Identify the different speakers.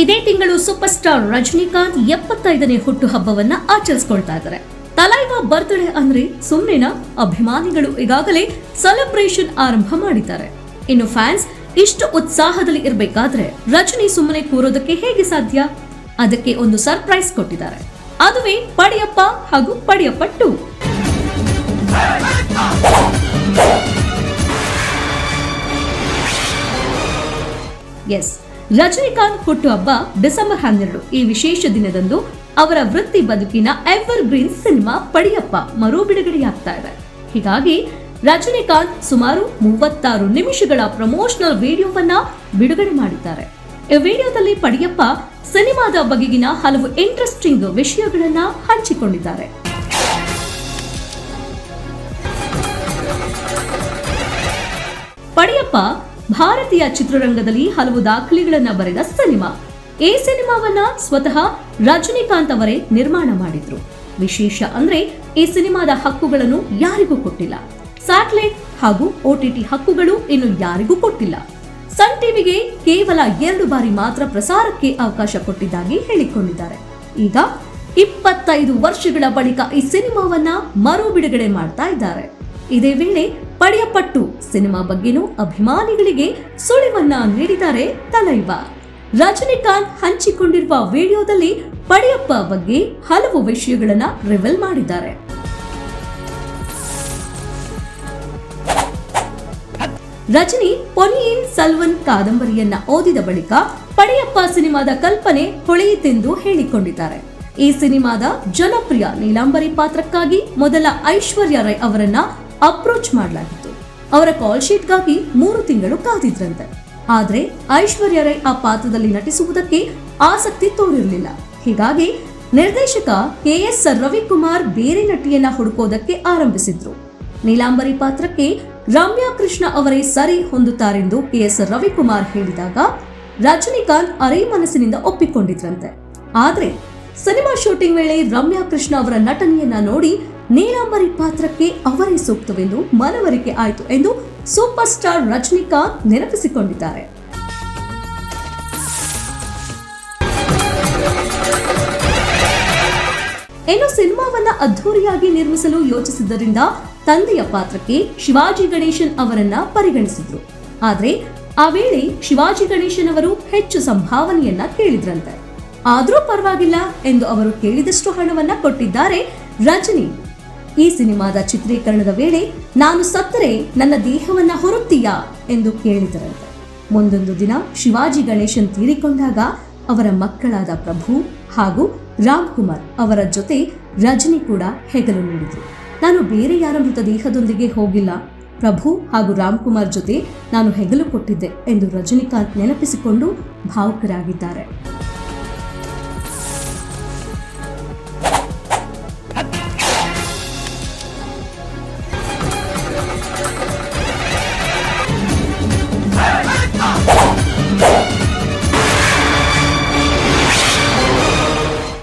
Speaker 1: ಇದೇ ತಿಂಗಳು super star Rajinikanth ಎಪ್ಪತ್ತೈದನೇ ಹುಟ್ಟುಹಬ್ಬವನ್ನ ಆಚರಿಸ್ಕೊಳ್ತಾ ಇದ್ದಾರೆ. ತಲೈವ ಬರ್ತ್ಡೇ ಅಂದ್ರೆ ಸುಮ್ಮನೆನ ಅಭಿಮಾನಿಗಳು ಈಗಾಗಲೇ ಸೆಲೆಬ್ರೇಷನ್ ಆರಂಭ ಮಾಡಿದ್ದಾರೆ. ಇನ್ನು ಫ್ಯಾನ್ಸ್ ಇಷ್ಟು ಉತ್ಸಾಹದಲ್ಲಿ ಇರಬೇಕಾದ್ರೆ ರಜನಿ ಸುಮ್ಮನೆ ಕೂರೋದಕ್ಕೆ ಹೇಗೆ ಸಾಧ್ಯ? ಅದಕ್ಕೆ ಒಂದು ಸರ್ಪ್ರೈಸ್ ಕೊಟ್ಟಿದ್ದಾರೆ. ಅದುವೇ ಪಡಿಯಪ್ಪ ಹಾಗೂ ಪಡಿಯಪ್ಪ ಟು ಎಸ್ ರಜನಿಕಾಂತ್ ಹುಟ್ಟುಹಬ್ಬ ಡಿಸೆಂಬರ್ ಹನ್ನೆರಡು ಈ ವಿಶೇಷ ದಿನದಂದು ಅವರ ವೃತ್ತಿ ಬದುಕಿನ ಎವರ್ ಗ್ರೀನ್ ಸಿನಿಮಾ ಪಡಿಯಪ್ಪ ಮರು ಬಿಡುಗಡೆಯಾಗ್ತಾ ಇದೆ. ಹೀಗಾಗಿ ರಜನಿಕಾಂತ್ ಸುಮಾರು ಮೂವತ್ತಾರು ನಿಮಿಷಗಳ ಪ್ರಮೋಷನಲ್ ವಿಡಿಯೋವನ್ನ ಬಿಡುಗಡೆ ಮಾಡಿದ್ದಾರೆ. ಈ ವಿಡಿಯೋದಲ್ಲಿ ಪಡಿಯಪ್ಪ ಸಿನಿಮಾದ ಬಗೆಗಿನ ಹಲವು ಇಂಟ್ರೆಸ್ಟಿಂಗ್ ವಿಷಯಗಳನ್ನ ಹಂಚಿಕೊಂಡಿದ್ದಾರೆ. ಪಡಿಯಪ್ಪ ಭಾರತೀಯ ಚಿತ್ರರಂಗದಲ್ಲಿ ಹಲವು ದಾಖಲೆಗಳನ್ನ ಬರೆದ ಸಿನಿಮಾ. ಈ ಸಿನಿಮಾವನ್ನ ಸ್ವತಃ ರಜನಿಕಾಂತ್ ಅವರೇ ನಿರ್ಮಾಣ ಮಾಡಿದ್ರು. ವಿಶೇಷ ಅಂದ್ರೆ ಈ ಸಿನಿಮಾದ ಹಕ್ಕುಗಳನ್ನು ಯಾರಿಗೂ ಕೊಟ್ಟಿಲ್ಲ. ಸ್ಯಾಟಲೈಟ್ ಹಾಗೂ ಓಟಿಟಿ ಹಕ್ಕುಗಳು ಇನ್ನು ಯಾರಿಗೂ ಕೊಟ್ಟಿಲ್ಲ. ಸನ್ ಟಿವಿಗೆ ಕೇವಲ ಎರಡು ಬಾರಿ ಮಾತ್ರ ಪ್ರಸಾರಕ್ಕೆ ಅವಕಾಶ ಕೊಟ್ಟಿದ್ದಾಗಿ ಹೇಳಿಕೊಂಡಿದ್ದಾರೆ. ಈಗ ಇಪ್ಪತ್ತೈದು ವರ್ಷಗಳ ಬಳಿಕ ಈ ಸಿನಿಮಾವನ್ನ ಮರು ಬಿಡುಗಡೆ ಮಾಡ್ತಾ ಇದ್ದಾರೆ. ಇದೇ ವೇಳೆ ಪಡೆಯಪಟ್ಟು ಸಿನಿಮಾ ಬಗ್ಗೆನೂ ಅಭಿಮಾನಿಗಳಿಗೆ ಸುಳಿವನ್ನ ನೀಡಿದ್ದಾರೆ ತಲೈವ. ರಜನಿಕಾಂತ್ ಹಂಚಿಕೊಂಡಿರುವ ವಿಡಿಯೋದಲ್ಲಿ ಪಡೆಯಪ್ಪ ಬಗ್ಗೆ ಹಲವು ವಿಷಯಗಳನ್ನ ರಿವೆಲ್ ಮಾಡಿದ್ದಾರೆ. ರಜನಿ ಪೊನಿಯಿನ್ ಸಲ್ವನ್ ಕಾದಂಬರಿಯನ್ನ ಓದಿದ ಬಳಿಕ ಪಡೆಯಪ್ಪ ಸಿನಿಮಾದ ಕಲ್ಪನೆ ಹೊಳೆಯಿತೆಂದು ಹೇಳಿಕೊಂಡಿದ್ದಾರೆ. ಈ ಸಿನಿಮಾದ ಜನಪ್ರಿಯ ನೀಲಾಂಬರಿ ಪಾತ್ರಕ್ಕಾಗಿ ಮೊದಲ ಐಶ್ವರ್ಯ ರೈ ಅವರನ್ನ ಅಪ್ರೋಚ್ ಮಾಡಲಾಗಿತ್ತು. ಅವರ ಕಾಲ್ ಶೀಟ್ಗಾಗಿ ಮೂರು ತಿಂಗಳು ಕಾದಿದ್ರಂತೆ. ಆದ್ರೆ ಐಶ್ವರ್ಯ ರೈ ಆ ಪಾತ್ರದಲ್ಲಿ ನಟಿಸುವುದಕ್ಕೆ ಆಸಕ್ತಿ ತೋರಿರಲಿಲ್ಲ. ಹೀಗಾಗಿ ನಿರ್ದೇಶಕ ಕೆ ಎಸ್ ರವಿಕುಮಾರ್ ಬೇರೆ ನಟಿಯನ್ನ ಹುಡುಕೋದಕ್ಕೆ ಆರಂಭಿಸಿದ್ರು. ನೀಲಾಂಬರಿ ಪಾತ್ರಕ್ಕೆ ರಮ್ಯಾ ಕೃಷ್ಣ ಅವರೇ ಸರಿ ಹೊಂದುತ್ತಾರೆಂದು ಕೆ ಎಸ್ ರವಿಕುಮಾರ್ ಹೇಳಿದಾಗ ರಜನಿಕಾಂತ್ ಅರೇ ಮನಸ್ಸಿನಿಂದ ಒಪ್ಪಿಕೊಂಡಿದ್ರಂತೆ. ಆದ್ರೆ ಸಿನಿಮಾ ಶೂಟಿಂಗ್ ವೇಳೆ ರಮ್ಯಾ ಕೃಷ್ಣ ಅವರ ನಟನೆಯನ್ನ ನೋಡಿ ನೀಲಾಂಬರಿ ಪಾತ್ರಕ್ಕೆ ಅವರೇ ಸೂಕ್ತವೆಂದು ಮನವರಿಕೆ ಆಯಿತು ಎಂದು ಸೂಪರ್ ಸ್ಟಾರ್ ರಜನಿಕಾಂತ್ ನೆನಪಿಸಿಕೊಂಡಿದ್ದಾರೆ. ಇನ್ನು ಸಿನಿಮಾವನ್ನ ಅದ್ಧೂರಿಯಾಗಿ ನಿರ್ಮಿಸಲು ಯೋಚಿಸಿದ್ದರಿಂದ ತಂದೆಯ ಪಾತ್ರಕ್ಕೆ ಶಿವಾಜಿ ಗಣೇಶನ್ ಅವರನ್ನ ಪರಿಗಣಿಸಿದ್ರು. ಆದ್ರೆ ಆ ವೇಳೆ ಶಿವಾಜಿ ಗಣೇಶನ್ ಅವರು ಹೆಚ್ಚು ಸಂಭಾವನೆಯನ್ನ ಕೇಳಿದ್ರಂತೆ. ಆದ್ರೂ ಪರವಾಗಿಲ್ಲ ಎಂದು ಅವರು ಕೇಳಿದಷ್ಟು ಹಣವನ್ನ ಕೊಟ್ಟಿದ್ದಾರೆ ರಜನಿ. ಈ ಸಿನಿಮಾದ ಚಿತ್ರೀಕರಣದ ವೇಳೆ ನಾನು ಸತ್ತರೆ ನನ್ನ ದೇಹವನ್ನ ಹೊರುತ್ತೀಯಾ ಎಂದು ಕೇಳಿದರಂತೆ. ಮುಂದೊಂದು ದಿನ ಶಿವಾಜಿ ಗಣೇಶನ್ ತೀರಿಕೊಂಡಾಗ ಅವರ ಮಕ್ಕಳಾದ ಪ್ರಭು ಹಾಗೂ ರಾಮ್ ಕುಮಾರ್ ಅವರ ಜೊತೆ ರಜನಿ ಕೂಡ ಹೆಗಲು ನೀಡಿದ್ರು. ನಾನು ಬೇರೆ ಯಾರ ಮೃತದೇಹದೊಂದಿಗೆ ಹೋಗಿಲ್ಲ. ಪ್ರಭು ಹಾಗೂ ರಾಮ್ ಕುಮಾರ್ ಜೊತೆ ನಾನು ಹೆಗಲು ಕೊಟ್ಟಿದ್ದೆ ಎಂದು ರಜನಿಕಾಂತ್ ನೆನಪಿಸಿಕೊಂಡು ಭಾವುಕರಾಗಿದ್ದಾರೆ.